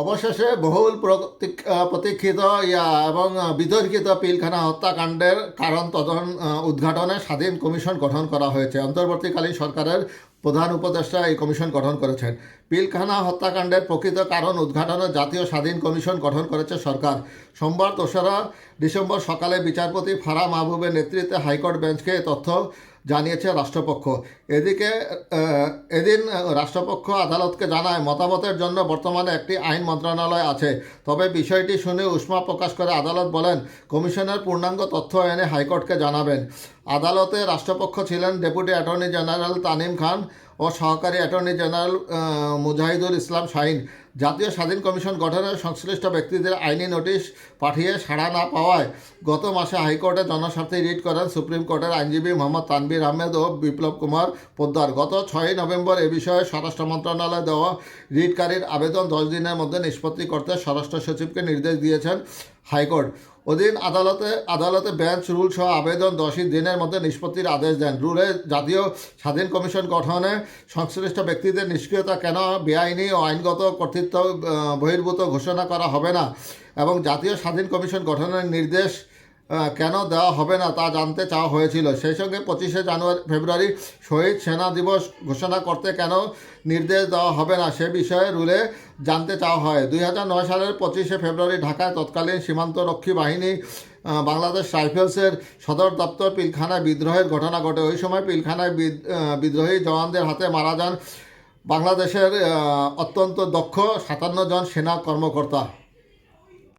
অবশেষে বহুল প্রতীক- প্রতীক্ষিত ইয়া এবং বিতর্কিত পিলখানা হত্যাকাণ্ডের কারণ তদন উদ্ঘাটনে স্বাধীন কমিশন গঠন করা হয়েছে। অন্তর্বর্তীকালীন সরকারের প্রধান উপদেষ্টা এই কমিশন গঠন করেছেন। পিলখানা হত্যাকাণ্ডের প্রকৃত কারণ উদ্ঘাটনে জাতীয় স্বাধীন কমিশন গঠন করেছে সরকার। সোমবার দোসরা ডিসেম্বর সকালে বিচারপতি ফারা মাহবুবের নেতৃত্বে হাইকোর্ট বেঞ্চকে তথ্য জানিয়েছে রাষ্ট্রপক্ষ। এদিকে এদিন রাষ্ট্রপক্ষ আদালতকে জানায়, মতামতের জন্য বর্তমানে একটি আইন মন্ত্রণালয় আছে। তবে বিষয়টি শুনে উষ্মা প্রকাশ করে আদালত বলেন, কমিশনের পূর্ণাঙ্গ তথ্য এনে হাইকোর্টকে জানাবেন। আদালতে রাষ্ট্রপক্ষ ছিলেন deputy attorney general Tanim Khan ও সহকারী অ্যাটর্নি জেনারেল মুজাহিদুল ইসলাম শাহিন। জাতীয় স্বাধীন কমিশন গঠনের সংশ্লিষ্ট ব্যক্তিদের আইনি নোটিশ পাঠিয়ে সাড়া না পাওয়ায় গত মাসে হাইকোর্টে জনস্বার্থে রিট করেন সুপ্রিম কোর্টের আইনজীবী মোহাম্মদ তানবির আহমেদ ও বিপ্লব কুমার পোদ্দার। গত ছয়ই নভেম্বর এ বিষয়ে স্বরাষ্ট্র মন্ত্রণালয় দেওয়া রিটকারীর আবেদন দশ দিনের মধ্যে নিষ্পত্তি করতে স্বরাষ্ট্র সচিবকে নির্দেশ দিয়েছেন হাইকোর্ট। অধীন আদালতে আদালতে বেঞ্চ রুল সহ আবেদন দশই দিনের মধ্যে নিষ্পত্তির আদেশ দেন। রুলে জাতীয় স্বাধীন কমিশন গঠনে সংশ্লিষ্ট ব্যক্তিদের নিষ্ক্রিয়তা কেন বেআইনি ও আইনগত কর্তৃত্ব বহির্ভূত ঘোষণা করা হবে না? এবং জাতীয় স্বাধীন কমিশন গঠনের নির্দেশ কেন দেওয়া হবে না তা জানতে চাওয়া হয়েছিল। সেই সঙ্গে পঁচিশে জানুয়ারি, ফেব্রুয়ারি শহীদ সেনা দিবস ঘোষণা করতে কেন নির্দেশ দেওয়া হবে না সে বিষয়ে রুলে জানতে চাওয়া হয়। দুই নয় সালের পঁচিশে ফেব্রুয়ারি ঢাকায় তৎকালীন সীমান্তরক্ষী বাহিনী বাংলাদেশ রাইফেলসের সদর দপ্তর পিলখানায় বিদ্রোহের ঘটনা ঘটে। ওই সময় পিলখানায় বিদ্রোহী জওয়ানদের হাতে মারা যান বাংলাদেশের অত্যন্ত দক্ষ সাতান্ন জন সেনা কর্মকর্তা।